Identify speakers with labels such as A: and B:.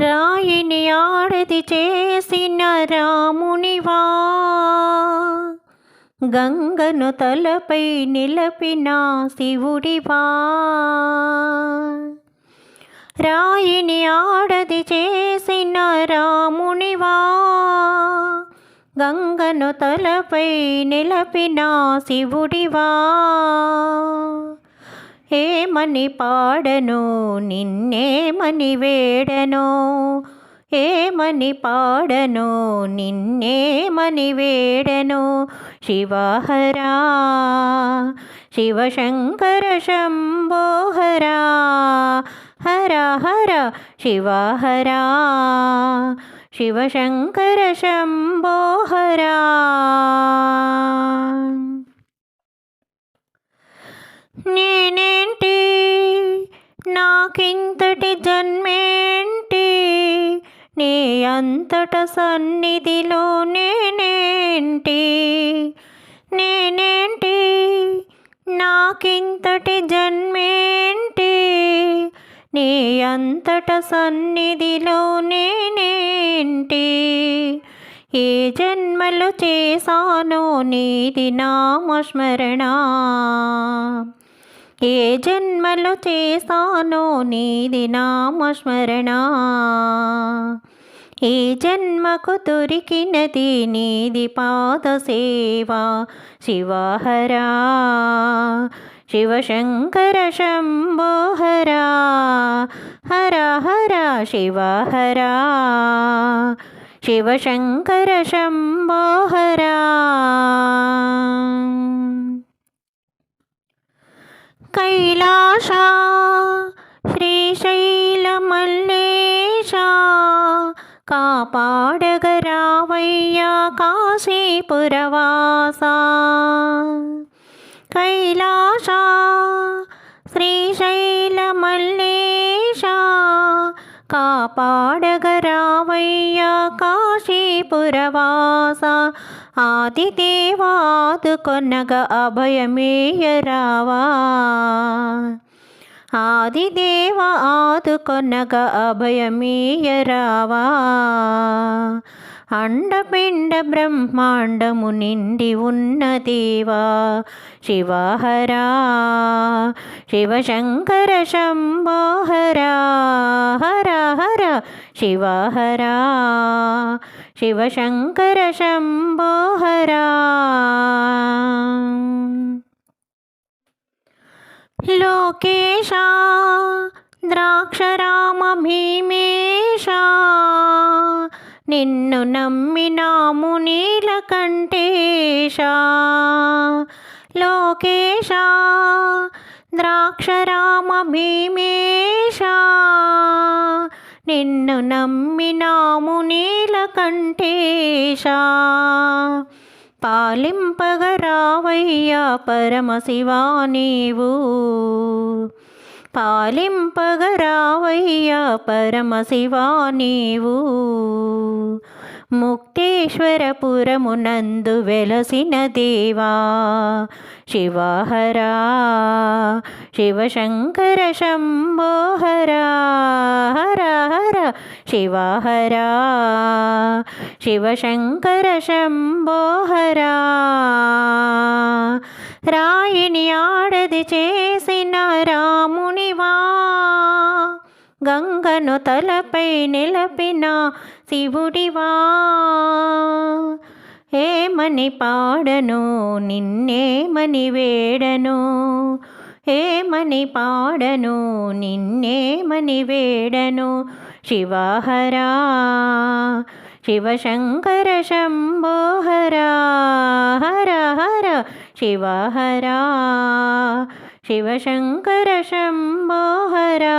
A: రాయిని ఆడది చేసిన రామునివా. గంగను తలపై నిలపిన శివుడివా. రాయిని ఆడది చేసిన రామునివా. గంగను తలపై నిలపిన శివుడివా. ఏమని పాడను నిన్నేమని వేడను ఏమని పాడను నిన్నేమని వేడను శివహరా శివశంకర శంభోహరా హర హర శివహరా శివశంకర శంభోహరా నేనేంటి నాకింతటి జన్మేంటి? నీ అంతట సన్నిధిలో నేనేంటి? నేనేంటి? నాకింతటి జన్మేంటి? నీ అంతట సన్నిధిలో నేనేంటి? ఏ జన్మలు చేశానో నీది నామస్మరణ. ఏ జన్మలు చేశానో నీది నామస్మరణ. ఈ జన్మకు దొరికినది నీది పాద సేవా శివహరా శివశంకర శంభోహరా హర హర శివహరా శివశంకర శంభోహరా. కైలాస శ్రీశైలమల్లేశ కాపాడగరావయ్యా కాశీపురవాసా. కాపాడగరావయ్యా కాశీపురవాస ఆదిదేవాదుకొనగ అభయమేయరావా ఆదిదేవ ఆదుకొనగ అభయమేయరావా అండపిండ బ్రహ్మాండము నిండి ఉన్న దేవా శివహరా శివశంకర శంభోహరా హర హర శివహరా శివశంకర శంభోహరా లోకేశా ద్రాక్షరామ భీమేశ నిన్ను నమ్మినాము నీలకంఠేశ లోకేశ ద్రాక్షరామ భీమేశ నిన్ను నమ్మినాము నీలకంఠేశ పాలింపగరావయ్యా పరమశివా నీవు. పాలింపగరావయ్యా పరమశివా నీవు. ముక్తేశ్వరపురమునందు వెలసిన దేవా శివహరా శివశంకర శంభోహరా హర హర శివహరా శివశంకర శంభోహరా. రాయిని ఆడది చేసిన రామునివా. గంగను తలపై నిలపిన శివుడివా. ఏమని పాడను నిన్నేమని వేడను. ఏమని పాడను నిన్నేమని వేడను. శివహరా శివశంకర శంభో హర హర హర శివ శివహరా శివశంకర శంభోహరా